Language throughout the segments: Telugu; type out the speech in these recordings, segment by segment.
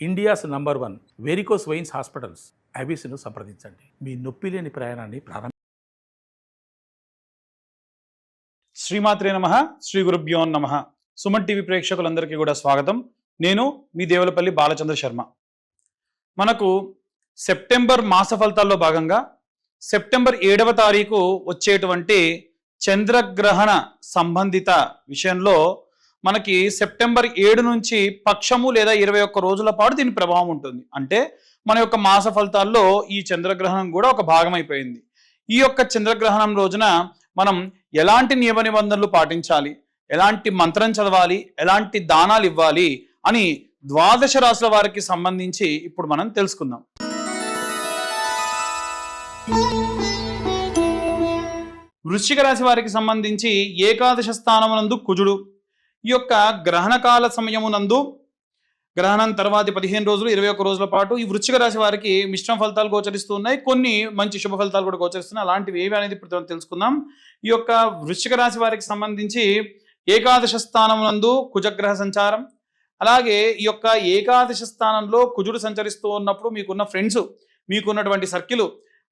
India's number one varicose veins hospitals. ఐబీసీను సంప్రదించండి. మీ నొప్పి లేని ప్రయాణాన్ని ప్రారంభ శ్రీమాత్రే నమ. శ్రీ గురుభ్యో నమ. సుమన్ టీవీ ప్రేక్షకులందరికీ కూడా స్వాగతం. నేను మీ దేవులపల్లి బాలచంద్ర శర్మ. మనకు సెప్టెంబర్ మాస ఫలితాల్లో భాగంగా సెప్టెంబర్ ఏడవ తారీఖు వచ్చేటువంటి చంద్రగ్రహణ సంబంధిత విషయంలో మనకి సెప్టెంబర్ ఏడు నుంచి పక్షము లేదా ఇరవై ఒక్క రోజుల పాటు దీని ప్రభావం ఉంటుంది. అంటే మన యొక్క మాస ఫలితాల్లో ఈ చంద్రగ్రహణం కూడా ఒక భాగం అయిపోయింది. ఈ యొక్క చంద్రగ్రహణం రోజున మనం ఎలాంటి నియమ నిబంధనలు పాటించాలి? ఎలాంటి మంత్రం చదవాలి? ఎలాంటి దానాలు ఇవ్వాలి? అని ద్వాదశ రాశుల వారికి సంబంధించి ఇప్పుడు మనం తెలుసుకుందాం. వృశ్చిక రాశి వారికి సంబంధించి ఏకాదశ స్థానమునందు కుజుడు ఈ యొక్క గ్రహణకాల సమయమునందు గ్రహణం తర్వాతి పదిహేను రోజులు ఇరవై ఒక్క రోజుల పాటు ఈ వృశ్చిక రాశి వారికి మిశ్రమ ఫలితాలు గోచరిస్తూ ఉన్నాయి. కొన్ని మంచి శుభ ఫలితాలు కూడా గోచరిస్తున్నాయి. అలాంటివి ఏవి అనేది ఇప్పుడు తెలుసుకుందాం. ఈ యొక్క వృశ్చిక రాశి వారికి సంబంధించి ఏకాదశ స్థానమునందు కుజగ్రహ సంచారం అలాగే ఈ యొక్క ఏకాదశ స్థానంలో కుజుడు సంచరిస్తూ ఉన్నప్పుడు మీకున్న ఫ్రెండ్స్ మీకున్నటువంటి సర్కిల్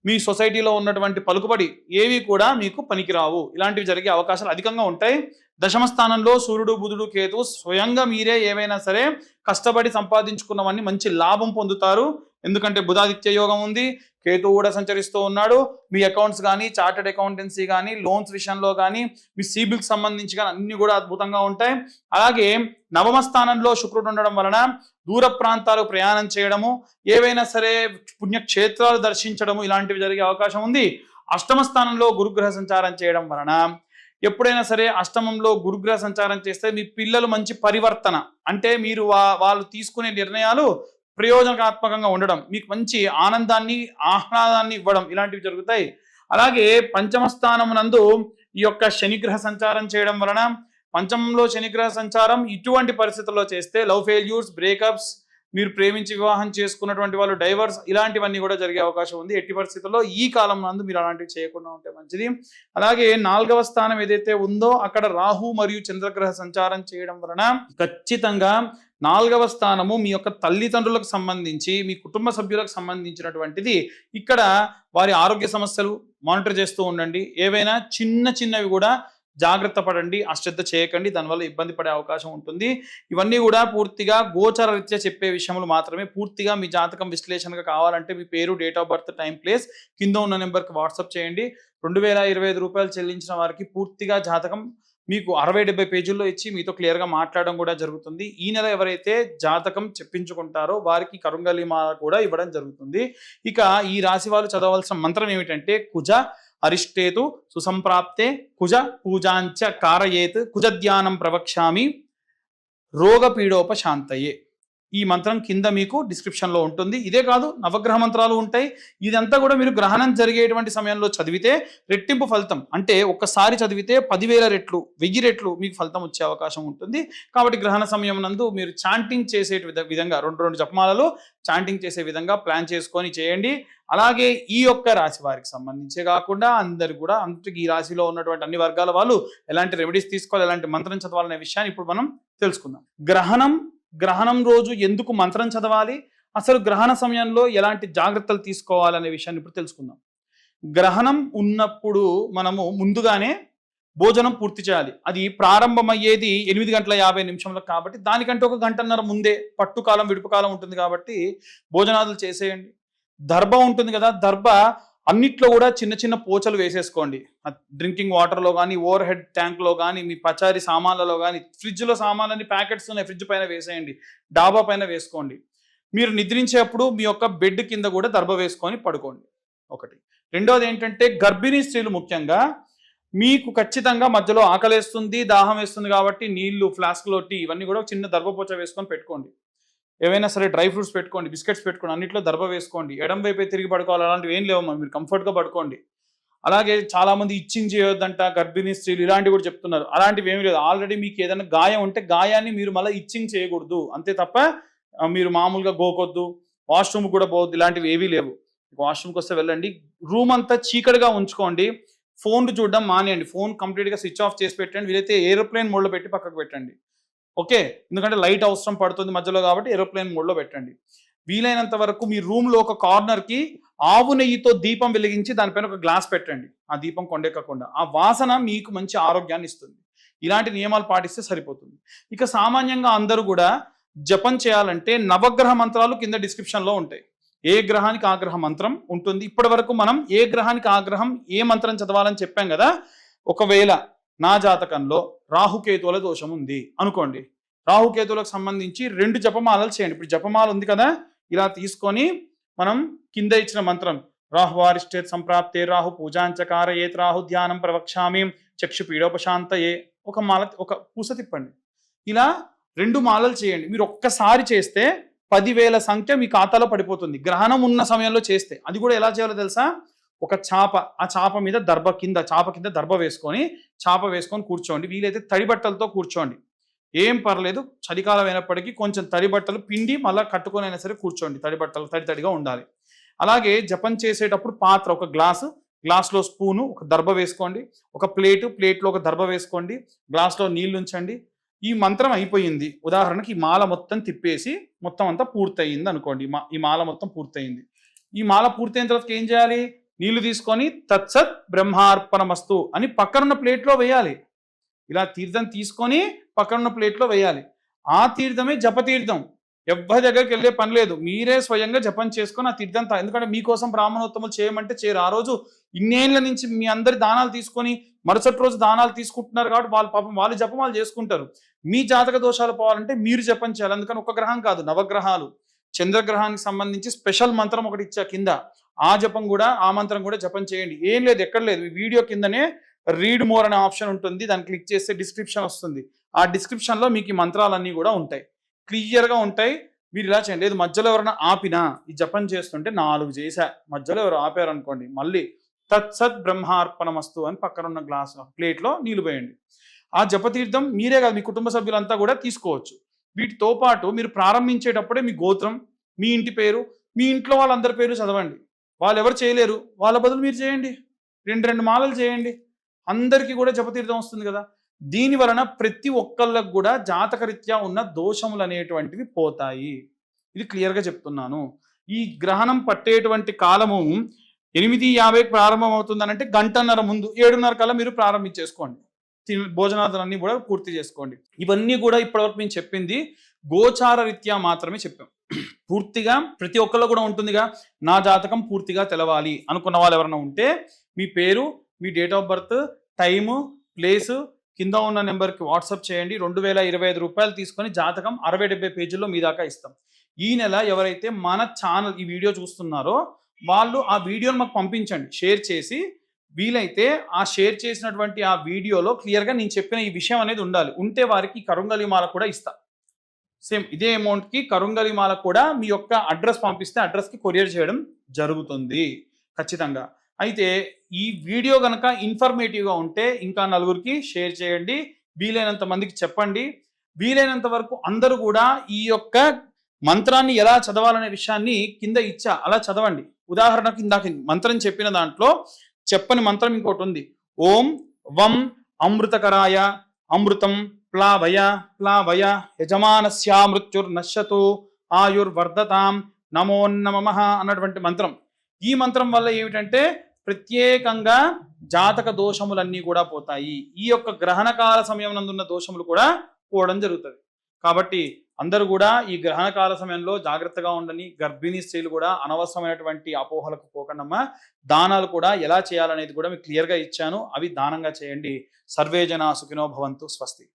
మీ సొసైటీలో ఉన్నటువంటి పలుకుబడి ఏవి కూడా మీకు పనికిరావు. ఇలాంటివి జరిగే అవకాశాలు అధికంగా ఉంటాయి. దశమ స్థానంలో సూర్యుడు బుధుడు కేతు స్వయంగా మీరే ఏవైనా సరే కష్టపడి సంపాదించుకున్నవన్నీ మంచి లాభం పొందుతారు. ఎందుకంటే బుధాదిత్య యోగం ఉంది. కేతు కూడా సంచరిస్తూ ఉన్నాడు. మీ అకౌంట్స్ కానీ చార్టెడ్ అకౌంటెన్సీ కానీ లోన్స్ విషయంలో కానీ మీ సిబిల్కి సంబంధించి కానీ అన్ని కూడా అద్భుతంగా ఉంటాయి. అలాగే నవమ స్థానంలో శుక్రుడు ఉండడం వలన దూర ప్రాంతాలు ప్రయాణం చేయడము ఏవైనా సరే పుణ్యక్షేత్రాలు దర్శించడము ఇలాంటివి జరిగే అవకాశం ఉంది. అష్టమ స్థానంలో గురుగ్రహ సంచారం చేయడం వలన ఎప్పుడైనా సరే అష్టమంలో గురుగ్రహ సంచారం చేస్తే మీ పిల్లలు మంచి పరివర్తన. అంటే మీరు వా- వాళ్ళు తీసుకునే నిర్ణయాలు ప్రయోజనాత్మకంగా ఉండడం మీకు మంచి ఆనందాన్ని ఆహ్లాదాన్ని ఇవ్వడం ఇలాంటివి జరుగుతాయి. అలాగే పంచమ స్థానం నందు ఈ యొక్క శనిగ్రహ సంచారం చేయడం వలన పంచమంలో శనిగ్రహ సంచారం ఇటువంటి పరిస్థితుల్లో చేస్తే లవ్ ఫెయిల్యూర్స్ బ్రేకప్స్ మీరు ప్రేమించి వివాహం చేసుకున్నటువంటి వాళ్ళు డైవర్స్ ఇలాంటివన్నీ కూడా జరిగే అవకాశం ఉంది. ఎట్టి పరిస్థితుల్లో ఈ కాలం నందు మీరు అలాంటివి చేయకుండా ఉంటే మంచిది. అలాగే నాలుగవ స్థానం ఏదైతే ఉందో అక్కడ రాహు మరియు చంద్రగ్రహ సంచారం చేయడం వలన ఖచ్చితంగా నాలుగవ స్థానము మీ యొక్క తల్లిదండ్రులకు సంబంధించి మీ కుటుంబ సభ్యులకు సంబంధించినటువంటిది. ఇక్కడ వారి ఆరోగ్య సమస్యలు మానిటర్ చేస్తూ ఉండండి. ఏవైనా చిన్న చిన్నవి కూడా జాగ్రత్త పడండి అశ్రద్ధ చేయకండి దానివల్ల ఇబ్బంది పడే అవకాశం ఉంటుంది. ఇవన్నీ కూడా పూర్తిగా గోచర రీత్యా చెప్పే విషయంలో మాత్రమే. పూర్తిగా మీ జాతకం విశ్లేషణగా కావాలంటే మీ పేరు date of birth time place కింద ఉన్న నెంబర్కి వాట్సాప్ చేయండి. రెండు వేల ఇరవై ఐదు రూపాయలు చెల్లించిన వారికి పూర్తిగా జాతకం మీకు అరవై డెబ్బై పేజీల్లో ఇచ్చి మీతో క్లియర్గా మాట్లాడడం కూడా జరుగుతుంది. ఈ నెల ఎవరైతే జాతకం చెప్పించుకుంటారో వారికి కరుంగలిమా కూడా ఇవ్వడం జరుగుతుంది. ఇక ఈ రాశి వాళ్ళు చదవలసిన మంత్రం ఏమిటంటే కుజ అరిష్టేతు సుసంప్రాప్తే కుజ పూజాంచ కారయేత్ కుజ ధ్యానం ప్రవక్ష్యామి రోగపీడోపశాంతయే. ఈ మంత్రం కింద మీకు డిస్క్రిప్షన్లో ఉంటుంది. ఇదే కాదు నవగ్రహ మంత్రాలు ఉంటాయి. ఇదంతా కూడా మీరు గ్రహణం జరిగేటువంటి సమయంలో చదివితే రెట్టింపు ఫలితం అంటే ఒక్కసారి చదివితే పదివేల రెట్లు వెయ్యి రెట్లు మీకు ఫలితం వచ్చే అవకాశం ఉంటుంది. కాబట్టి గ్రహణ సమయం నందు మీరు చాంటింగ్ చేసే విధ- విధంగా రెండు రెండు జపమాలలో చాంటింగ్ చేసే విధంగా ప్లాన్ చేసుకొని చేయండి. అలాగే ఈ యొక్క రాశి వారికి సంబంధించే కాకుండా అందరు కూడా అందరికి ఈ రాశిలో ఉన్నటువంటి అన్ని వర్గాల వాళ్ళు ఎలాంటి రెమెడీస్ తీసుకోవాలి ఎలాంటి మంత్రం చదవాలనే విషయాన్ని ఇప్పుడు మనం తెలుసుకుందాం. గ్రహణం గ్రహణం రోజు ఎందుకు మంత్రం చదవాలి? అసలు గ్రహణ సమయంలో ఎలాంటి జాగ్రత్తలు తీసుకోవాలనే విషయాన్ని ఇప్పుడు తెలుసుకుందాం. గ్రహణం ఉన్నప్పుడు మనము ముందుగానే భోజనం పూర్తి చేయాలి. అది ప్రారంభమయ్యేది ఎనిమిది గంటల యాభై నిమిషంలకు కాబట్టి దానికంటే ఒక గంటన్నర ముందే పట్టుకాలం విడుపుకాలం ఉంటుంది కాబట్టి భోజనాదులు చేసేయండి. దర్భ ఉంటుంది కదా దర్భ అన్నిట్లో కూడా చిన్న చిన్న పోచలు వేసేసుకోండి. డ్రింకింగ్ వాటర్లో కానీ ఓవర్ హెడ్ ట్యాంక్లో కానీ మీ పచారి సామాన్లలో కానీ ఫ్రిడ్జ్లో సామాన్లన్నీ ప్యాకెట్స్ ఉన్నాయి ఫ్రిడ్జ్ పైన వేసేయండి. డాబా పైన వేసుకోండి. మీరు నిద్రించేప్పుడు మీ యొక్క బెడ్ కింద కూడా దర్భ వేసుకొని పడుకోండి. ఒకటి. రెండోది ఏంటంటే గర్భిణీ స్త్రీలు ముఖ్యంగా మీకు ఖచ్చితంగా మధ్యలో ఆకలేస్తుంది దాహం వేస్తుంది కాబట్టి నీళ్ళు ఫ్లాస్క్లో టీ ఇవన్నీ కూడా చిన్న దర్భపోచ వేసుకొని పెట్టుకోండి. ఏవైనా సరే డ్రై ఫ్రూట్స్ పెట్టుకోండి బిస్కెట్స్ పెట్టుకోండి అన్నిట్లో దర్భ వేసుకోండి. ఎడం వైపే తిరిగి పడుకోవాలి అలాంటివి ఏం లేవమ్మా మీరు కంఫర్ట్గా పడుకోండి. అలాగే చాలామంది ఇచ్చింగ్ చేయొద్దంట గర్భిణీ స్త్రీలు ఇలాంటివి కూడా చెప్తున్నారు. అలాంటివి ఏమీ లేదు. ఆల్రెడీ మీకు ఏదైనా గాయం ఉంటే గాయాన్ని మీరు మళ్ళీ ఇచ్చింగ్ చేయకూడదు. అంతే తప్ప మీరు మామూలుగా గోకొద్దు వాష్రూమ్ కూడా పోవద్దు ఇలాంటివి ఏవీ లేవు. వాష్రూమ్కి వస్తే వెళ్ళండి. రూమ్ అంతా చీకటిగా ఉంచుకోండి. ఫోన్ చూడడం మానేయండి. ఫోన్ కంప్లీట్గా స్విచ్ ఆఫ్ చేసి పెట్టండి. వీలైతే ఏరోప్లేన్ మోడ్లో పెట్టి పక్కకు పెట్టండి. ఓకే ఎందుకంటే లైట్ అవసరం పడుతుంది మధ్యలో కాబట్టి ఏరోప్లేన్ మోడ్లో పెట్టండి. వీలైనంత వరకు మీ రూమ్లో ఒక కార్నర్కి ఆవు నెయ్యితో దీపం వెలిగించి దానిపైన ఒక గ్లాస్ పెట్టండి. ఆ దీపం కొండెక్కకుండా. ఆ వాసన మీకు మంచి ఆరోగ్యాన్ని ఇస్తుంది. ఇలాంటి నియమాలు పాటిస్తే సరిపోతుంది. ఇక సామాన్యంగా అందరూ కూడా జపం చేయాలంటే నవగ్రహ మంత్రాలు కింద డిస్క్రిప్షన్లో ఉంటాయి. ఏ గ్రహానికి ఆగ్రహ మంత్రం ఉంటుంది? ఇప్పటి వరకు మనం ఏ గ్రహానికి ఆగ్రహం ఏ మంత్రం చదవాలని చెప్పాం కదా? ఒకవేళ నా జాతకంలో రాహుకేతువుల దోషం ఉంది. అనుకోండి. రాహుకేతువులకు సంబంధించి రెండు జపమాలలు చేయండి. ఇప్పుడు జపమాల ఉంది కదా? ఇలా తీసుకొని మనం కింద ఇచ్చిన మంత్రం రాహువారిష్టే సంప్రాప్తే రాహు పూజాంచకార ఏత్ రాహు ధ్యానం ప్రవక్షామి చక్షు పీడోపశాంతయే ఒక మాల ఒక పూస తిప్పండి. ఇలా రెండు మాలలు చేయండి. మీరు ఒక్కసారి చేస్తే పదివేల సంఖ్య మీ ఖాతాలో పడిపోతుంది. గ్రహణం ఉన్న సమయంలో చేస్తే. అది కూడా ఎలా చేయాలో తెలుసా? ఒక చాప ఆ చాప మీద దర్భ కింద చాప కింద దర్భ వేసుకొని చాప వేసుకొని కూర్చోండి. వీలైతే తడి బట్టలతో కూర్చోండి. ఏం పర్లేదు చలికాలం అయినప్పటికీ కొంచెం తడి బట్టలు పిండి మళ్ళీ కట్టుకొని అయినా సరే కూర్చోండి. తడి బట్టలు తడి తడిగా ఉండాలి. అలాగే జపం చేసేటప్పుడు పాత్ర ఒక గ్లాసు గ్లాస్లో స్పూను ఒక దర్భ వేసుకోండి. ఒక ప్లేటు ప్లేట్లో ఒక దర్భ వేసుకోండి. గ్లాస్లో నీళ్ళు ఉంచండి. ఈ మంత్రం అయిపోయింది. ఉదాహరణకి ఈ మాల మొత్తం తిప్పేసి మొత్తం అంతా పూర్తయింది అనుకోండి. మా- ఈ మాల మొత్తం పూర్తయింది. ఈ మాల పూర్తయిన తర్వాత ఏం చేయాలి? నీళ్ళు తీసుకొని తత్సత్ బ్రహ్మార్పణమస్తు అని పక్కనున్న ప్లేట్లో వేయాలి. ఇలా తీర్థం తీసుకొని పక్కనున్న ప్లేట్లో వేయాలి. ఆ తీర్థమే జపతీర్థం. ఎవ్వరి దగ్గరికి వెళ్ళే పని లేదు. మీరే స్వయంగా జపం చేసుకొని ఆ తీర్థం తా- ఎందుకంటే మీకోసం బ్రాహ్మణోత్తములు చేయమంటే చేయరు. ఆ రోజు ఇన్నేళ్ళ నుంచి మీ అందరి దానాలు తీసుకొని మరుసటి రోజు దానాలు తీసుకుంటున్నారు కాబట్టి వాళ్ళు పాపం వాళ్ళు జపం వాళ్ళు చేసుకుంటారు. మీ జాతక దోషాలు పోవాలంటే మీరు జపం చేయాలి. అందుకని ఒక గ్రహం కాదు నవగ్రహాలు. చంద్రగ్రహానికి సంబంధించి స్పెషల్ మంత్రం ఒకటి ఇచ్చా కింద. ఆ జపం కూడా ఆ మంత్రం కూడా జపం చేయండి. ఏం లేదు ఎక్కడ లేదు. వీడియో కిందనే రీడ్ మోర్ అనే ఆప్షన్ ఉంటుంది. దాన్ని క్లిక్ చేస్తే డిస్క్రిప్షన్ వస్తుంది. ఆ డిస్క్రిప్షన్లో మీకు ఈ మంత్రాలన్నీ కూడా ఉంటాయి. క్లియర్గా ఉంటాయి. మీరు ఇలా చేయండి. లేదు మధ్యలో ఎవరైనా ఆపినా ఈ జపం చేస్తుంటే నాలుగు చేశా. మధ్యలో ఎవరు ఆపారు అనుకోండి మళ్ళీ తత్సత్ బ్రహ్మార్పణమస్తు అని పక్కన ఉన్న గ్లాస్ ప్లేట్లో నీళ్ళు పోయండి. ఆ జపతీర్థం మీరే కాదు మీ కుటుంబ సభ్యులంతా కూడా తీసుకోవచ్చు. వీటితో పాటు మీరు ప్రారంభించేటప్పుడే మీ గోత్రం మీ ఇంటి పేరు మీ ఇంట్లో వాళ్ళందరి పేరు చదవండి. వాళ్ళు ఎవరు చేయలేరు. వాళ్ళ బదులు మీరు చేయండి. రెండు రెండు మాలలు చేయండి. అందరికీ కూడా జపతీర్థం వస్తుంది కదా. దీని వలన ప్రతి ఒక్కళ్ళకు కూడా జాతకరీత్యా ఉన్న దోషములు అనేటువంటివి పోతాయి. ఇది క్లియర్గా చెప్తున్నాను. ఈ గ్రహణం పట్టేటువంటి కాలము ఎనిమిది యాభైకి ప్రారంభం అవుతుందనంటే గంటన్నర ముందు ఏడున్నర కల్లా మీరు ప్రారంభించేసుకోండి. భోజనాదులన్నీ కూడా పూర్తి చేసుకోండి. ఇవన్నీ కూడా ఇప్పటివరకు మేము చెప్పింది గోచార రీత్యా మాత్రమే చెప్పాం. పూర్తిగా ప్రతి ఒక్కళ్ళు కూడా ఉంటుందిగా నా జాతకం పూర్తిగా తెలవాలి అనుకున్న వాళ్ళు ఎవరైనా ఉంటే మీ పేరు మీ date of birth time place కింద ఉన్న నెంబర్కి వాట్సాప్ చేయండి. రెండు వేల ఇరవై ఐదు రూపాయలు తీసుకొని జాతకం అరవై డెబ్బై పేజీల్లో మీ దాకా ఇస్తాం. ఈ నెల ఎవరైతే మన ఛానల్ ఈ వీడియో చూస్తున్నారో వాళ్ళు ఆ వీడియోని మాకు పంపించండి. షేర్ చేసి వీలైతే ఆ షేర్ చేసినటువంటి ఆ వీడియోలో క్లియర్గా నేను చెప్పిన ఈ విషయం అనేది ఉండాలి. ఉంటే వారికి కరుంగలిమాల కూడా ఇస్తా. సేమ్ ఇదే అమౌంట్కి కరుంగలిమాల కూడా మీ యొక్క అడ్రస్ పంపిస్తే అడ్రస్కి కొరియర్ చేయడం జరుగుతుంది. ఖచ్చితంగా. అయితే ఈ వీడియో కనుక ఇన్ఫర్మేటివ్గా ఉంటే ఇంకా నలుగురికి షేర్ చేయండి. వీలైనంత మందికి చెప్పండి. వీలైనంత వరకు అందరూ కూడా ఈ యొక్క మంత్రాన్ని ఎలా చదవాలనే విషయాన్ని కింద ఇచ్చా అలా చదవండి. ఉదాహరణకు ఇందాక మంత్రం చెప్పిన దాంట్లో చెప్పని మంత్రం ఇంకోటి ఉంది. ఓం వం అమృతకరాయ అమృతం ప్లావయ ప్లావయ యజమానస్యా మృత్యుర్నశ్యతు ఆయుర్వర్ధతాం నమో అన్నటువంటి మంత్రం. ఈ మంత్రం వల్ల ఏమిటంటే ప్రత్యేకంగా జాతక దోషములన్నీ కూడా పోతాయి. ఈ యొక్క గ్రహణ కాల సమయం నందున్న దోషములు కూడా పోవడం జరుగుతుంది. కాబట్టి అందరూ కూడా ఈ గ్రహణ కాల సమయంలో జాగ్రత్తగా ఉండని గర్భిణీ స్త్రీలు కూడా అనవసరమైనటువంటి అపోహలకు పోకుండా దానాలు కూడా ఎలా చేయాలనేది కూడా మీకు క్లియర్గా ఇచ్చాను. అవి దానంగా చేయండి. సర్వే జనా సుఖినో భవంతు. స్వస్తి.